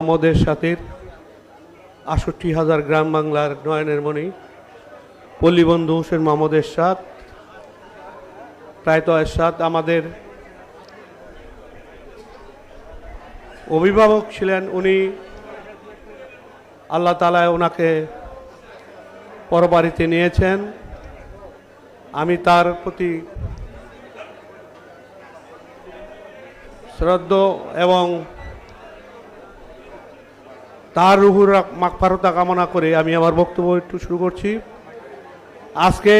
মোহাম্মদের সাথে আষট্টি হাজার গ্রাম বাংলার নয়নের মণি পল্লীবন্ধু হোসেন মোহাম্মদ এরশাদ প্রায়ত এরশাদ আমাদের অভিভাবক ছিলেন উনি। আল্লাহ তালায় ওনাকে পরবাড়িতে নিয়েছেন। আমি তার প্রতি শ্রদ্ধ এবং তার রুহুর মাকফারতা কামনা করে আমি আমার বক্তব্য একটু শুরু করছি। আজকে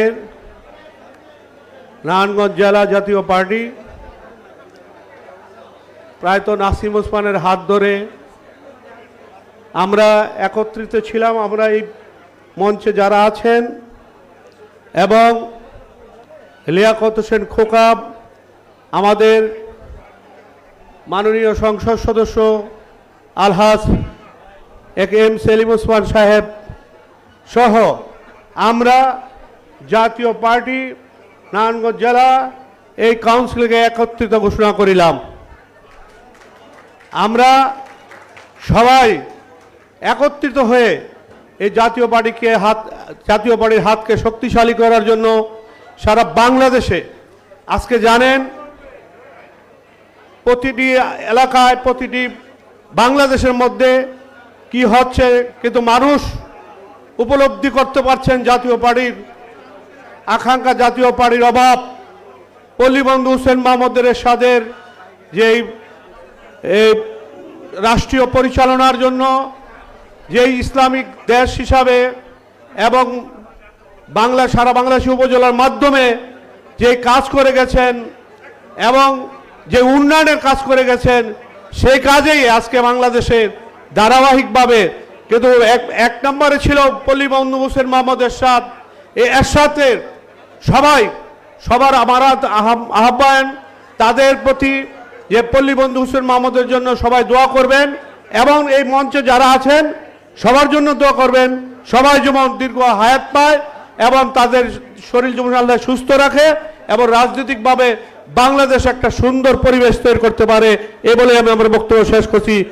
নারায়ণগঞ্জ জেলা জাতীয় পার্টি প্রায় তো নাসিম ওসমানের হাত ধরে আমরা একত্রিত ছিলাম, আমরা এই মঞ্চে যারা আছেন এবং লিয়াকত হোসেন খোকাব, আমাদের মাননীয় সংসদ সদস্য আলহাজ এম সেলিম ওসমান সাহেব সহ আমরা জাতীয় পার্টি, নারায়ণগঞ্জ জেলা, এই কাউন্সিলকে একত্রিত ঘোষণা করিলাম। আমরা সবাই একত্রিত হয়ে এই জাতীয় পার্টিকে হাত, জাতীয় পার্টির হাতকে শক্তিশালী করার জন্য সারা বাংলাদেশে, আজকে জানেন, প্রতিটি এলাকায়, প্রতিটি বাংলাদেশের মধ্যে কি হচ্ছে? কিন্তু মানুষ উপলব্ধি করতে পারছেন জাতীয় পার্টির আকাঙ্ক্ষা জাতীয় পার্টির অভাব। পল্লীবন্ধু হোসেন মাহমুদের এরশাদের যে এই রাষ্ট্রীয় পরিচালনার জন্য যে ইসলামিক দেশ হিসাবে এবং বাংলা, সারা বাংলাদেশি উপজেলার মাধ্যমে যে কাজ করে গেছেন এবং যে উন্নয়নের কাজ করে গেছেন, সেই কাজেই আজকে বাংলাদেশের ধারাবাহিকভাবে। কিন্তু এক এক নম্বরে ছিল পল্লী বন্ধু হোসেন মোহাম্মদ এরশাদ। এই এরশাদের সবাই, সবার আমার আহ্ব- আহ্বান, তাদের প্রতি যে পল্লী বন্ধু হোসেন মোহাম্মদের জন্য সবাই দোয়া করবেন এবং এই মঞ্চে যারা আছেন, সবার জন্য দোয়া করবেন। সবাই যেমন দীর্ঘ হায়াত পায় এবং তাদের শরীর যেমন আল্লাহ সুস্থ রাখে এবং রাজনৈতিকভাবে বাংলাদেশ একটা সুন্দর পরিবেশ তৈরি করতে পারে, এ বলে আমি আমার বক্তব্য শেষ করছি।